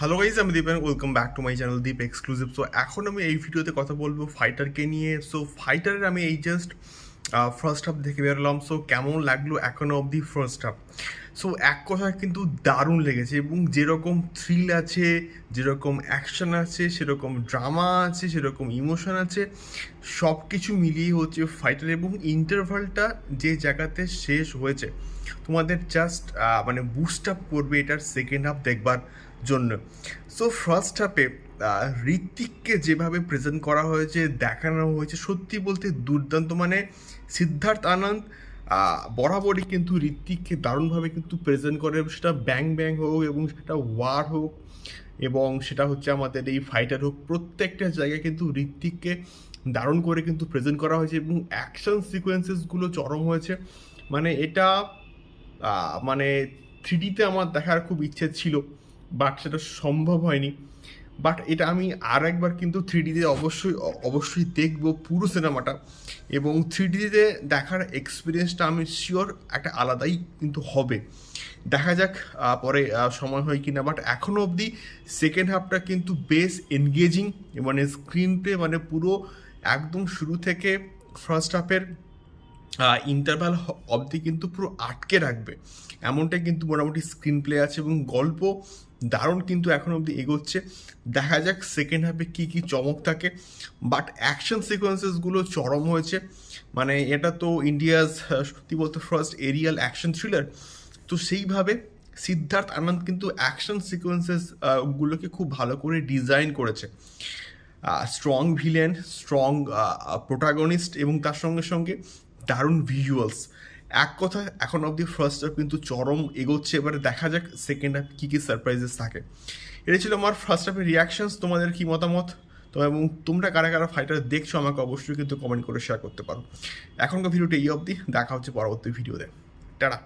Hello guys আমি Deep welcome back to my channel Deep exclusive so এখন আমি এই ভিডিওতে কথা বলব ফাইটারকে নিয়ে। সো ফাইটারের আমি এই জাস্ট ফার্স্ট হাফ দেখে বেরোলাম সো কেমন লাগল এখনও অবধি ফার্স্ট হাফ সো এক কথা কিন্তু দারুণ লেগেছে এবং যেরকম থ্রিল আছে, যেরকম অ্যাকশন আছে, সেরকম ড্রামা আছে, সেরকম ইমোশন আছে সব কিছু মিলিয়ে হচ্ছে ফাইটার এবং ইন্টারভালটা যে জায়গাতে শেষ হয়েছে, তোমাদের জাস্ট মানে বুস্ট আপ করবে এটার সেকেন্ড হাফ দেখবার জন্য। সো ফার্স্ট হাফে ঋত্বিককে যেভাবে প্রেজেন্ট করা হয়েছে, দেখানো হয়েছে, সত্যি বলতে দুর্দান্ত মানে সিদ্ধার্থ আনন্দ বরাবরই কিন্তু ঋত্বিককে দারুণভাবে কিন্তু প্রেজেন্ট করে সেটা ব্যাং ব্যাং হোক এবং সেটা ওয়ার হোক, এবং সেটা হচ্ছে আমাদের এই ফাইটার হোক, প্রত্যেকটা জায়গায় কিন্তু ঋত্বিককে দারুণ করে কিন্তু প্রেজেন্ট করা হয়েছে, এবং অ্যাকশন সিকোয়েন্সেসগুলো চরম হয়েছে। মানে এটা মানে থ্রিডিতে আমার দেখার খুব ইচ্ছে ছিল বাট সেটা সম্ভব হয়নি। বাট এটা আমি আর একবার কিন্তু থ্রিডিতে অবশ্যই, অ- অবশ্যই দেখব পুরো সিনেমাটা এবং থ্রি ডিতে দেখার এক্সপিরিয়েন্সটা আমি শিওর একটা আলাদাই কিন্তু হবে। দেখা যাক পরে সময় হয় কি না বাট এখনও অবধি সেকেন্ড হাফটা কিন্তু বেশ এনগেজিং মানে স্ক্রিন মানে পুরো একদম শুরু থেকে ফার্স্ট হাফের ইন্টারভ্যাল অবধি কিন্তু পুরো আটকে রাখবে। এমনটাই কিন্তু মোটামুটি স্ক্রিন প্লে আছে এবং গল্প দারুণ কিন্তু এখন অবধি এগোচ্ছে। দেখা যাক সেকেন্ড হাফে কী কী চমক থাকে। বাট অ্যাকশন সিকোয়েন্সেসগুলো চরম হয়েছে। মানে এটা তো ইন্ডিয়াজ সত্যি বলতে ফার্স্ট এরিয়াল অ্যাকশন থ্রিলার তো সেইভাবে সিদ্ধার্থ আনন্দ কিন্তু অ্যাকশন সিকোয়েন্সেস গুলোকে খুব ভালো করে ডিজাইন করেছে। স্ট্রং ভিলেন স্ট্রং প্রোটাগনিস্ট এবং তার সঙ্গে সঙ্গে দারুণ ভিজুয়ালস এক কথা, এখন অবধি ফার্স্ট হাফ কিন্তু চরম এগোচ্ছে, এবারে দেখা যাক সেকেন্ড হাফ কী কী সারপ্রাইজেস থাকে। এটা ছিল আমার ফার্স্ট হাফের রিয়াকশানস তোমাদের কী মতামত? তো এবং তোমরা কারা কারা ফাইটার দেখছ, আমাকে অবশ্যই কিন্তু কমেন্ট করে শেয়ার করতে পারো। এখনকার ভিডিওটা এই অবধি, দেখা হচ্ছে পরবর্তী ভিডিওতে টাটা।